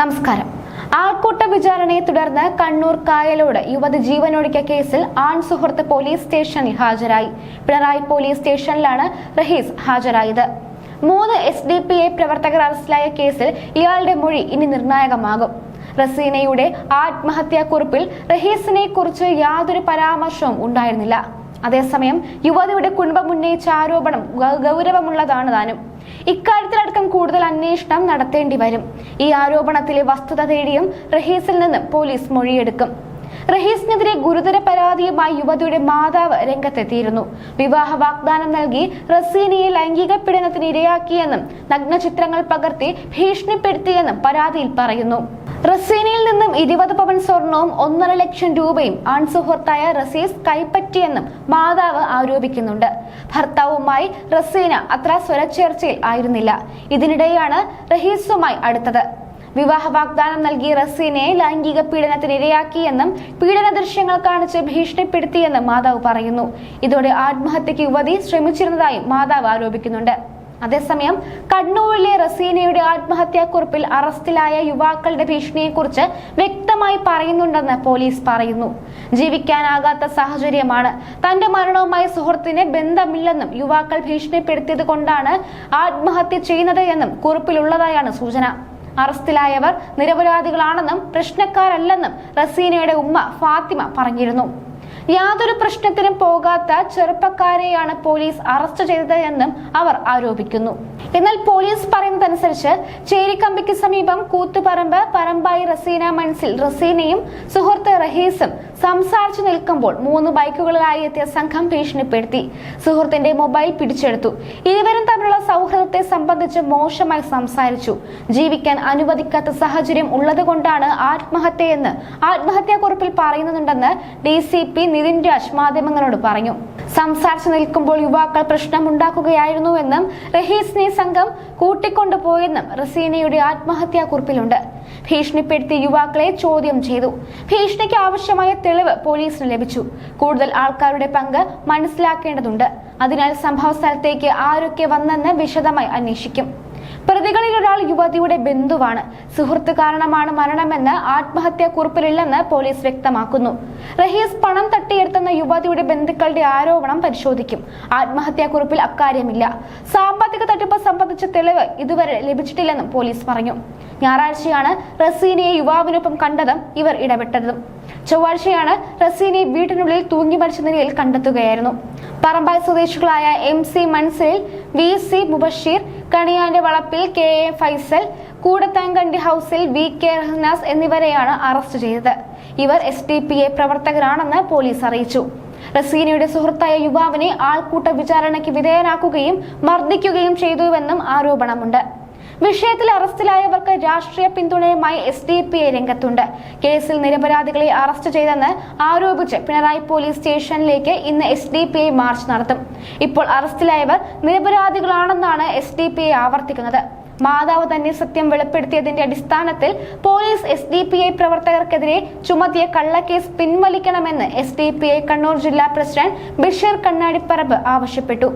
നമസ്കാരം. ആൾക്കൂട്ട വിചാരണയെ തുടർന്ന് കണ്ണൂർ കായലോട് യുവതി ജീവനൊടുക്കിയ കേസിൽ ആൺ സുഹൃത്ത് പോലീസ് സ്റ്റേഷനിൽ ഹാജരായി. പിണറായി പോലീസ് സ്റ്റേഷനിലാണ് റഹീസ് ഹാജരായത്. മൂന്ന് എസ് ഡി പി ഐ പ്രവർത്തകർ അറസ്റ്റിലായ കേസിൽ ഇയാളുടെ മൊഴി ഇനി നിർണായകമാകും. റസീനയുടെ ആത്മഹത്യാക്കുറിപ്പിൽ റഹീസിനെ കുറിച്ച് യാതൊരു പരാമർശവും ഉണ്ടായിരുന്നില്ല. അതേസമയം യുവതിയുടെ കുടുംബം ഉന്നയിച്ച ആരോപണം ഗൗരവമുള്ളതാണ് താനും. ഇക്കാര്യത്തിലടക്കം കൂടുതൽ അന്വേഷണം നടത്തേണ്ടി വരും. ഈ ആരോപണത്തിലെ വസ്തുത തേടിയും റഹീസിൽ നിന്ന് പോലീസ് മൊഴിയെടുക്കും. റഹീസിനെതിരെ ഗുരുതര പരാതിയുമായി യുവതിയുടെ മാതാവ് രംഗത്തെത്തിയിരുന്നു. വിവാഹ വാഗ്ദാനം നൽകി റസീനയെ ലൈംഗിക പീഡനത്തിന് ഇരയാക്കിയെന്നും നഗ്നചിത്രങ്ങൾ പകർത്തി ഭീഷണിപ്പെടുത്തിയെന്നും പരാതിയിൽ പറയുന്നു. റസീനയിൽ നിന്നും ഇരുപത് പവൻ സ്വർണവും ഒന്നര ലക്ഷം രൂപയും ആൺസുഹൃത്തായ റസീസ് കൈപ്പറ്റിയെന്നും മാതാവ് ആരോപിക്കുന്നുണ്ട്. ഭർത്താവുമായി റസീന അത്ര സ്വരച്ചേർച്ചയിൽ ആയിരുന്നില്ല. ഇതിനിടെയാണ് റഹീസുമായി അടുത്തത്. വിവാഹ വാഗ്ദാനം നൽകി റസീനയെ ലൈംഗിക പീഡനത്തിന് ഇരയാക്കിയെന്നും പീഡന ദൃശ്യങ്ങൾ കാണിച്ച് ഭീഷണിപ്പെടുത്തിയെന്നും മാതാവ് പറയുന്നു. ഇതോടെ ആത്മഹത്യയ്ക്ക് യുവതി ശ്രമിച്ചിരുന്നതായും മാതാവ് ആരോപിക്കുന്നുണ്ട്. അതേസമയം കണ്ണൂരിലെ റസീനയുടെ ആത്മഹത്യാക്കുറിപ്പിൽ അറസ്റ്റിലായ യുവാക്കളുടെ ഭീഷണിയെക്കുറിച്ച് വ്യക്തമായി പറയുന്നുണ്ടെന്ന് പോലീസ് പറയുന്നു. ജീവിക്കാനാകാത്ത സാഹചര്യമാണ്. തന്റെ മരണവുമായി സുഹൃത്തിന് ബന്ധമില്ലെന്നും യുവാക്കൾ ഭീഷണിപ്പെടുത്തിയത് കൊണ്ടാണ് ആത്മഹത്യ ചെയ്യുന്നത് എന്നും കുറിപ്പിലുള്ളതായാണ് സൂചന. അറസ്റ്റിലായവർ നിരപരാധികളാണെന്നും പ്രശ്നക്കാരല്ലെന്നും റസീനയുടെ ഉമ്മ ഫാത്തിമ പറഞ്ഞിരുന്നു. യാതൊരു പ്രശ്നത്തിനും പോകാത്ത ചെറുപ്പക്കാരെയാണ് പോലീസ് അറസ്റ്റ് ചെയ്തത് എന്നും അവർ ആരോപിക്കുന്നു. എന്നാൽ പോലീസ് പറയുന്നതനുസരിച്ച് ചേരിക്കമ്പിക്ക് സമീപം കൂത്തുപറമ്പ് പറമ്പായി റസീന മൻസിൽ റസീനയും സുഹൃത്ത് റഹീസും സംസാരിച്ചു നിൽക്കുമ്പോൾ മൂന്ന് ബൈക്കുകളിലായി എത്തിയ സംഘം ഭീഷണിപ്പെടുത്തി. സുഹൃത്തിന്റെ മൊബൈൽ പിടിച്ചെടുത്തു. ഇരുവരും തമ്മിലുള്ള സൗഹൃദത്തെ സംബന്ധിച്ച് മോശമായി സംസാരിച്ചു. ജീവിക്കാൻ അനുവദിക്കാത്ത സാഹചര്യം ഉള്ളതുകൊണ്ടാണ് ആത്മഹത്യയെന്ന് ആത്മഹത്യാക്കുറിപ്പിൽ പറയുന്നുണ്ടെന്ന് D C P Nithin Raj മാധ്യമങ്ങളോട് പറഞ്ഞു. സംസാരിച്ചു നിൽക്കുമ്പോൾ യുവാക്കൾ പ്രശ്നമുണ്ടാക്കുകയായിരുന്നുവെന്നും റഹീസിനെ സംഘം കൂട്ടിക്കൊണ്ടുപോയെന്നും റസീനയുടെ ആത്മഹത്യാ കുറിപ്പിലുണ്ട് ഭീഷണിപ്പെടുത്തി യുവാക്കളെ ചോദ്യം ചെയ്തു. ഭീഷണിക്ക് ആവശ്യമായ തെളിവ് പോലീസിന് ലഭിച്ചു. കൂടുതൽ ആൾക്കാരുടെ പങ്ക് മനസ്സിലാക്കേണ്ടതുണ്ട്. അതിനാൽ സംഭവ സ്ഥലത്തേക്ക് ആരൊക്കെ വന്നെന്ന് വിശദമായി അന്വേഷിക്കും. പ്രതികളിൽ ഒരാൾ യുവതിയുടെ ബന്ധുവാണ്. സുഹൃത്ത് കാരണമാണ് മരണമെന്ന് ആത്മഹത്യാ കുറിപ്പിലില്ലെന്ന് പോലീസ് വ്യക്തമാക്കുന്നു. റഹീസ് പണം തട്ടിയെടുത്തെന്ന യുവതിയുടെ ബന്ധുക്കളുടെ ആരോപണം പരിശോധിക്കും. ആത്മഹത്യാ കുറിപ്പിൽ അക്കാര്യമില്ല. സാമ്പത്തിക തട്ടിപ്പ് സംബന്ധിച്ച തെളിവ് ഇതുവരെ ലഭിച്ചിട്ടില്ലെന്നും പോലീസ് പറഞ്ഞു. ഞായറാഴ്ചയാണ് റസീനയെ യുവാവിനൊപ്പം കണ്ടതും ഇവർ ഇടപെട്ടതും. ചൊവ്വാഴ്ചയാണ് റസീനയെ വീട്ടിനുള്ളിൽ തൂങ്ങി മരിച്ച നിലയിൽ കണ്ടെത്തുകയായിരുന്നു. പറമ്പായി സ്വദേശികളായ എം സി മൻസിലിൽ വി സി മുബഷീർ കണിയാന്റെ വളപ്പിൽ കെ എ ഫൈസൽ കൂടത്താങ്കണ്ടി ഹൌസിൽ വി കെ റഹ്നാസ് എന്നിവരെയാണ് അറസ്റ്റ് ചെയ്തത്. ഇവർ എസ് ഡി പി എ പ്രവർത്തകരാണെന്ന് പോലീസ് അറിയിച്ചു. റസീനയുടെ സുഹൃത്തായ യുവാവിനെ ആൾക്കൂട്ട വിചാരണയ്ക്ക് വിധേയനാക്കുകയും മർദ്ദിക്കുകയും ചെയ്തുവെന്നും ആരോപണമുണ്ട്. വിഷയത്തിൽ അറസ്റ്റിലായവർക്ക് രാഷ്ട്രീയ പിന്തുണയുമായി എസ് ഡി പി ഐ രംഗത്തുണ്ട്. കേസിൽ നിരപരാധികളെ അറസ്റ്റ് ചെയ്തെന്ന് ആരോപിച്ച് പിണറായി പോലീസ് സ്റ്റേഷനിലേക്ക് ഇന്ന് S D P I march നടത്തും. ഇപ്പോൾ അറസ്റ്റിലായവർ നിരപരാധികളാണെന്നാണ് എസ് ഡി പി ഐ ആവർത്തിക്കുന്നത്. മാതാവ് തന്നെ സത്യം വെളിപ്പെടുത്തിയതിന്റെ അടിസ്ഥാനത്തിൽ police S D P I പ്രവർത്തകർക്കെതിരെ ചുമത്തിയ കള്ളക്കേസ് പിൻവലിക്കണമെന്ന് S D P I Kannur ജില്ലാ പ്രസിഡന്റ് ബഷീർ കണ്ണാടിപ്പറമ്പ് ആവശ്യപ്പെട്ടു.